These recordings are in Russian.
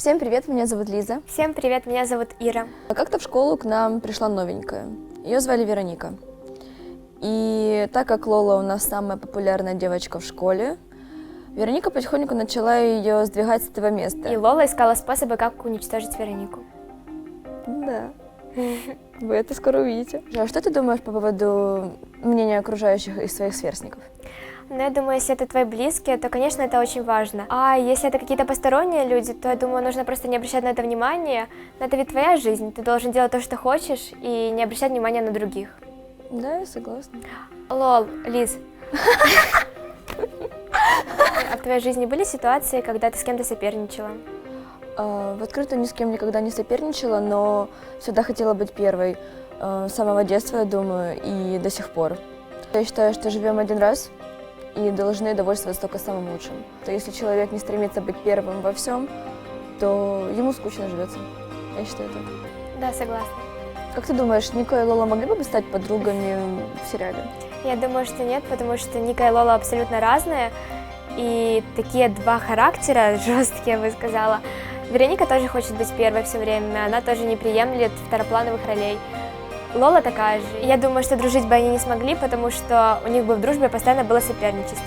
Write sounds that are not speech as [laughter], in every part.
Всем привет, меня зовут Лиза. Всем привет, меня зовут Ира. А как-то в школу к нам пришла новенькая. Ее звали Вероника. И так как Лола у нас самая популярная девочка в школе, Вероника потихоньку начала ее сдвигать с этого места. И Лола искала способы, как уничтожить Веронику. Да. [laughs] Вы это скоро увидите. А что ты думаешь по поводу мнения окружающих и своих сверстников? Но я думаю, если это твои близкие, то, конечно, это очень важно. А если это какие-то посторонние люди, то, я думаю, нужно просто не обращать на это внимания. Но это ведь твоя жизнь, ты должен делать то, что хочешь, и не обращать внимания на других. Да, я согласна. Лол, Лиз. А в твоей жизни были ситуации, когда ты с кем-то соперничала? А, В открытую ни с кем никогда не соперничала, но всегда хотела быть первой. а, С самого детства, я думаю, и до сих пор. Я считаю, что живем один раз и должны довольствоваться только самым лучшим. То если человек не стремится быть первым во всем, то ему скучно живется. Я считаю так. Да, согласна. Как ты думаешь, Ника и Лола могли бы стать подругами в сериале? Я думаю, что нет, потому что Ника и Лола абсолютно разные. И такие два характера [laughs] жесткие, я бы сказала. Вероника тоже хочет быть первой все время, она тоже не приемлет второплановых ролей. Лола такая же. Я думаю, что дружить бы они не смогли, потому что у них бы в дружбе постоянно было соперничество.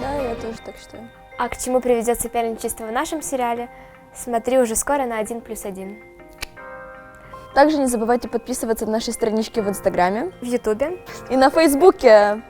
Да, я тоже так считаю. А к чему приведет соперничество в нашем сериале, смотри уже скоро на 1 плюс 1. Также не забывайте подписываться на наши странички в Инстаграме В Ютубе и на Фейсбуке.